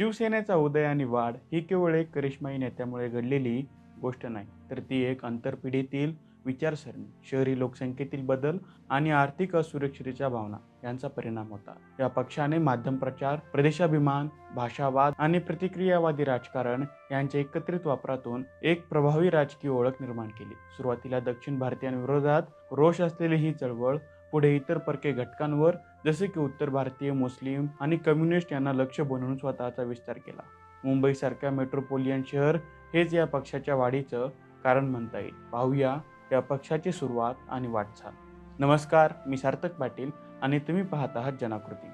शिवसेनेचा उदय आणि वाढ ही केवळ एक करिश्माई नेत्यामुळे घडलेली गोष्ट नाही तर ती एक आंतरपिढीतील विचारसरणी शहरी लोकसंख्येतील बदल आणि आर्थिक असुरक्षितेच्या भावना यांचा परिणाम होता. या पक्षाने माध्यम प्रचार प्रदेशाभिमान भाषावाद आणि प्रतिक्रियावादी राजकारण यांच्या एकत्रित वापरातून एक प्रभावी राजकीय ओळख निर्माण केली. सुरुवातीला दक्षिण भारतीयांविरोधात रोष असलेली ही चळवळ पुढे इतर परके घटकांवर जसे की उत्तर भारतीय मुस्लिम आणि कम्युनिस्ट यांना लक्ष बनवून स्वतःचा विस्तार केला. मुंबईसारख्या मेट्रोपोलियन शहर हेच या पक्षाच्या वाढीचं कारण म्हणता येईल. पाहूया या पक्षाची सुरुवात आणि वाटचाल. नमस्कार मी सार्थक पाटील आणि तुम्ही पाहत आहात जनाकृती.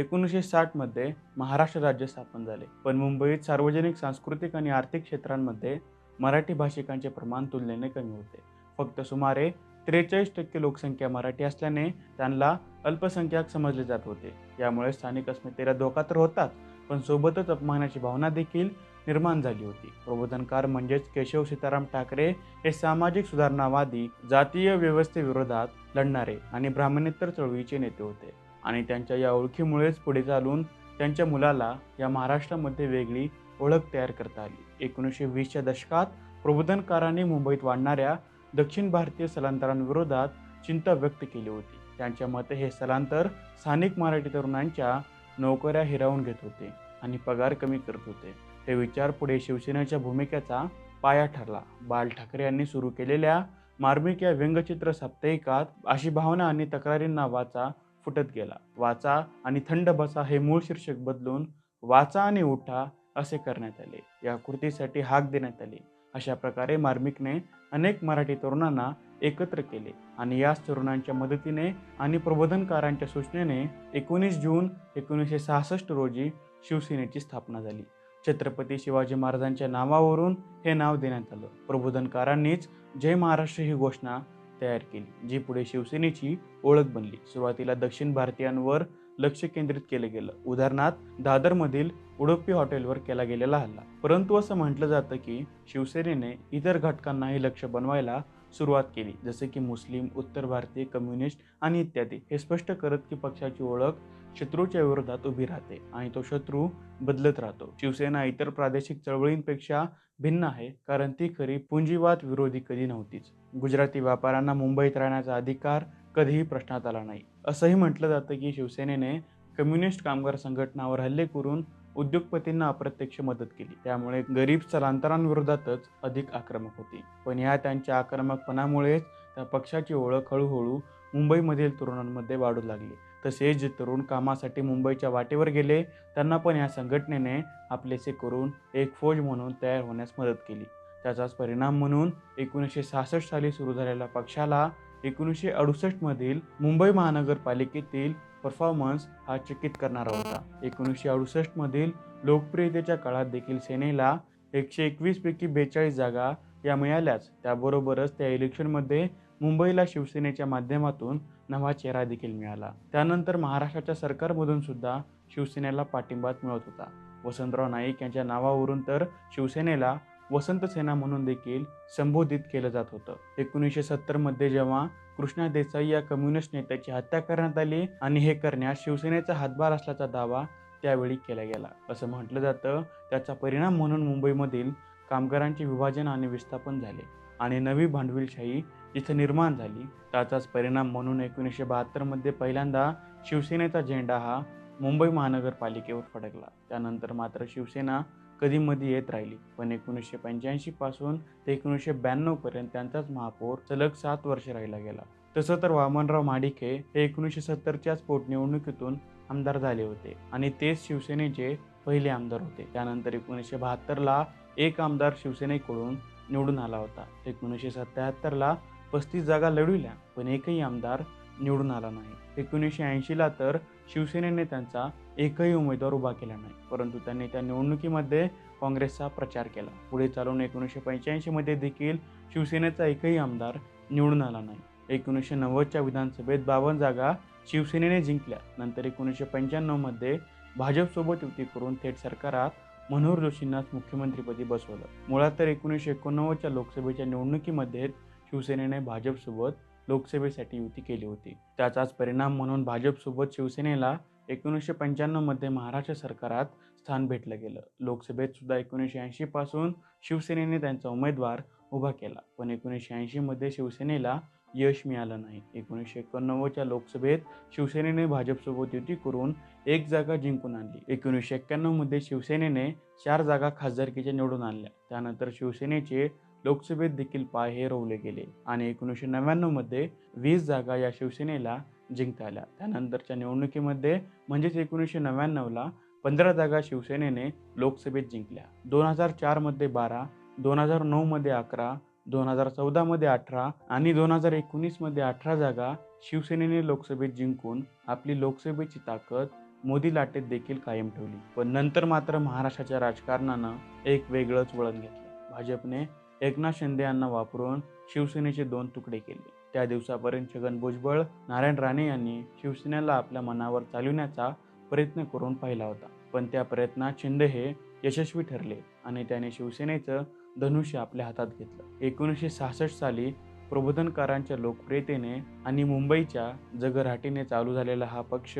एकोणीसशे साठमध्ये महाराष्ट्र राज्य स्थापन झाले. पण मुंबईत सार्वजनिक सांस्कृतिक आणि आर्थिक क्षेत्रांमध्ये मराठी भाषिकांचे प्रमाण तुलनेने कमी होते. फक्त सुमारे त्रेचाळीस टक्के लोकसंख्या मराठी असल्याने त्यांना अल्पसंख्याक समजले जात होते. यामुळे स्थानिक अस्मितेला धोका तर होताच पण सोबतच अपमानाची भावना देखील निर्माण झाली होती. प्रबोधनकार म्हणजेच केशव सीताराम ठाकरे हे सामाजिक सुधारणावादी जातीय व्यवस्थेविरोधात लढणारे आणि ब्राह्मणेतर चळवळीचे नेते होते. आणि त्यांच्या या ओळखीमुळेच पुढे चालून त्यांच्या मुलाला या महाराष्ट्रामध्ये वेगळी ओळख तयार करता आली. एकोणीसशे वीसच्या दशकात प्रबोधनकारांनी मुंबईत वाढणाऱ्या दक्षिण भारतीय स्थलांतरांविरोधात चिंता व्यक्त केली होती. त्यांच्या मते हे स्थलांतर स्थानिक मराठी तरुणांच्या नोकऱ्या हिरावून घेत होते आणि पगार कमी करत होते. हे विचार पुढे शिवसेनेच्या भूमिकेचा पाया ठरला. बाल ठाकरे यांनी सुरू केलेल्या मार्मिक या व्यंगचित्र साप्ताहिकात अशी भावना आणि तक्रारींना वाचा फुटत गेला. वाचा आणि थंड बसा हे मूळ शीर्षक बदलून वाचा आणि उठा असे करण्यात आले. या कृतीसाठी हाक देण्यात आली. अशा प्रकारे मार्मिकने अनेक मराठी तरुणांना एकत्र केले आणि याच तरुणांच्या मदतीने आणि प्रबोधनकारांच्या सूचनेने एकोणीस जून एकोणीसशे सहासष्ट रोजी शिवसेनेची स्थापना झाली. छत्रपती शिवाजी महाराजांच्या नावावरून हे नाव देण्यात आलं. प्रबोधनकारांनीच जय महाराष्ट्र ही घोषणा तयार केली जी पुढे शिवसेनेची ओळख बनली. सुरुवातीला दक्षिण भारतीयांवर लक्ष केंद्रित केलं गेलं. उदाहरणार्थ दादरमधील उडुपी हॉटेलवर केला गेलेला हल्ला. परंतु असं म्हटलं जातं की शिवसेनेने इतर घटकांनाही लक्ष बनवायला सुरुवात केली जसे की मुस्लिम उत्तर भारतीय कम्युनिस्ट आणि इत्यादी. हे स्पष्ट करत की पक्षाची ओळख शत्रूच्या विरोधात उभी राहते आणि तो शत्रू बदलत राहतो. शिवसेना इतर प्रादेशिक चळवळींपेक्षा भिन्न आहे कारण ती खरी पुंजीवाद विरोधी कधी नव्हतीच. गुजराती व्यापाऱ्यांना मुंबईत राहण्याचा अधिकार कधीही प्रश्नात आला नाही. असंही म्हटलं जातं की शिवसेनेने कम्युनिस्ट कामगार संघटनावर हल्ले करून उद्योगपतींना अप्रत्यक्ष मदत केली. त्यामुळे गरीब स्थलांतरांविरोधातच अधिक आक्रमक होती. पण या त्यांच्या आक्रमकपणामुळेच त्या पक्षाची ओळख हळूहळू मुंबईमधील तरुणांमध्ये वाढू लागली. तसेच जे तरुण कामासाठी मुंबईच्या वाटेवर गेले त्यांना पण या संघटनेने आपलेसे करून एक फौज म्हणून तयार होण्यास मदत केली. त्याचाच परिणाम म्हणून एकोणीसशे सहासष्ट साली सुरू झालेल्या पक्षाला एकोणीसशे अडुसष्टमधील मुंबई महानगरपालिकेतील परफॉर्मन्स हा चकित करणारा होता. एकोणीसशे अडुसष्टमधील लोकप्रियतेच्या काळात देखील सेनेला एकशे एकवीस पैकी बेचाळीस जागा या मिळाल्याच. त्याबरोबरच त्या इलेक्शनमध्ये मुंबईला शिवसेनेच्या माध्यमातून नवा चेहरा देखील मिळाला. त्यानंतर महाराष्ट्राच्या सरकारमधून सुद्धा शिवसेनेला पाठिंबा मिळत होता. वसंतराव नाईक यांच्या नावावरून तर शिवसेनेला वसंत सेना म्हणून देखील संबोधित केलं जात होतं. एकोणीसशे सत्तरमध्ये जेव्हा कृष्णा देसाई या कम्युनिस्ट नेत्याची हत्या करण्यात आली आणि हे करण्यात शिवसेनेचा हातभार असल्याचा दावा त्यावेळी केला गेला. असं म्हटलं जातं. त्याचा परिणाम म्हणून मुंबईमधील कामगारांचे विभाजन आणि विस्थापन झाले. आणि नवी भांडवलशाही जिथे निर्माण झाली त्याचाच परिणाम म्हणून एकोणीसशे बहात्तरमध्ये पहिल्यांदा शिवसेनेचा झेंडा हा मुंबई महानगरपालिकेवर फडकला. त्यानंतर मात्र शिवसेना कधी येत राहिली पण एकोणीसशे पंच्याऐंशी पासून ते एकोणीसशे ब्याण्णव पर्यंत त्यांचाच महापौर सलग सात वर्ष राहिला गेला. तसं तर वामनराव माडिके हे एकोणीसशे सत्तरच्याच पोटनिवडणुकीतून आमदार झाले होते आणि तेच शिवसेनेचे पहिले आमदार होते. त्यानंतर एकोणीसशे बहात्तरला एक आमदार शिवसेनेकडून निवडून आला होता. एकोणीसशे सत्याहत्तरला पस्तीस जागा लढविल्या पण एकही आमदार निवडून आला नाही. एकोणीसशे ऐंशीला तर शिवसेनेने त्यांचा एकही उमेदवार उभा केला नाही परंतु त्यांनी त्या निवडणुकीमध्ये काँग्रेसचा प्रचार केला. पुढे चालून एकोणीसशे पंच्याऐंशीमध्ये देखील शिवसेनेचा एकही आमदार निवडून आला नाही. एकोणीसशे नव्वदच्या विधानसभेत बावन्न जागा शिवसेनेने जिंकल्या. नंतर एकोणीसशे पंच्याण्णवमध्ये भाजपसोबत युती करून थेट सरकारात मनोहर जोशींनाच मुख्यमंत्रीपदी बसवलं. मुळात तर एकोणीसशे एकोणनव्वदच्या लोकसभेच्या निवडणुकीमध्ये शिवसेनेने भाजपसोबत लोकसभेसाठी युती केली होती. त्याचाच परिणाम म्हणून भाजपसोबत शिवसेनेला एकोणीसशे पंच्याण्णवमध्ये महाराष्ट्र सरकारात स्थान भेटलं गेलं. लोकसभेत सुद्धा एकोणीसशे ऐंशीपासून शिवसेनेने त्यांचा उमेदवार उभा केला. पण एकोणीसशे ऐंशीमध्ये शिवसेनेला यश मिळालं नाही. एकोणीसशे एकोणनव्वदच्या लोकसभेत शिवसेनेने भाजपसोबत युती करून एक जागा जिंकून आणली. एकोणीसशे एक्क्याण्णवमध्ये शिवसेनेने चार जागा खासदारकीच्या निवडून आणल्या. त्यानंतर शिवसेनेचे लोकसभेत देखील पाय हे रोवले गेले आणि एकोणीसशे नव्याण्णवमध्ये वीस जागा या शिवसेनेला जिंकता आल्या. त्यानंतरच्या निवडणुकीमध्ये म्हणजेच एकोणीसशे नव्याण्णवला पंधरा जागा शिवसेनेने लोकसभेत जिंकल्या. दोन हजार चारमध्ये बारा दोन हजार नऊमध्ये अकरा दोन हजार चौदामध्ये अठरा आणि दोन हजार एकोणीसमध्ये अठरा जागा शिवसेनेने लोकसभेत जिंकून आपली लोकसभेची ताकद मोदी लाटेत देखील कायम ठेवली. पण नंतर मात्र महाराष्ट्राच्या राजकारणानं एक वेगळंच वळण घेतलं. भाजपने एकनाथ शिंदे यांना वापरून शिवसेनेचे दोन तुकडे केले. त्या दिवसापर्यंत छगन भुजबळ नारायण राणे यांनी शिवसेनेला आपल्या मनावर चालवण्याचा प्रयत्न करून पाहिला होता. पण त्या प्रयत्नात शिंदे हे यशस्वी ठरले. आणि त्याने शिवसेनेचं धनुष्य आपल्या हातात घेतलं. एकोणीसशे सहासष्ट साली प्रबोधनकारांच्या लोकप्रियतेने आणि मुंबईच्या जगराटीने चालू झालेला हा पक्ष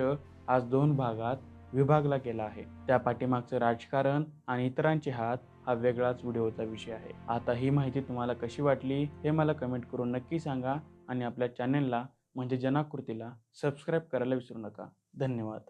आज दोन भागात विभागला गेला आहे. त्या पाठीमागचं राजकारण आणि इतरांचे हात हा वेगळाच व्हिडिओचा विषय आहे. आता ही माहिती तुम्हाला कशी वाटली हे मला कमेंट करून नक्की सांगा आणि आपल्या चॅनेलला म्हणजे जनाकृतीला सबस्क्राईब करायला विसरू नका. धन्यवाद.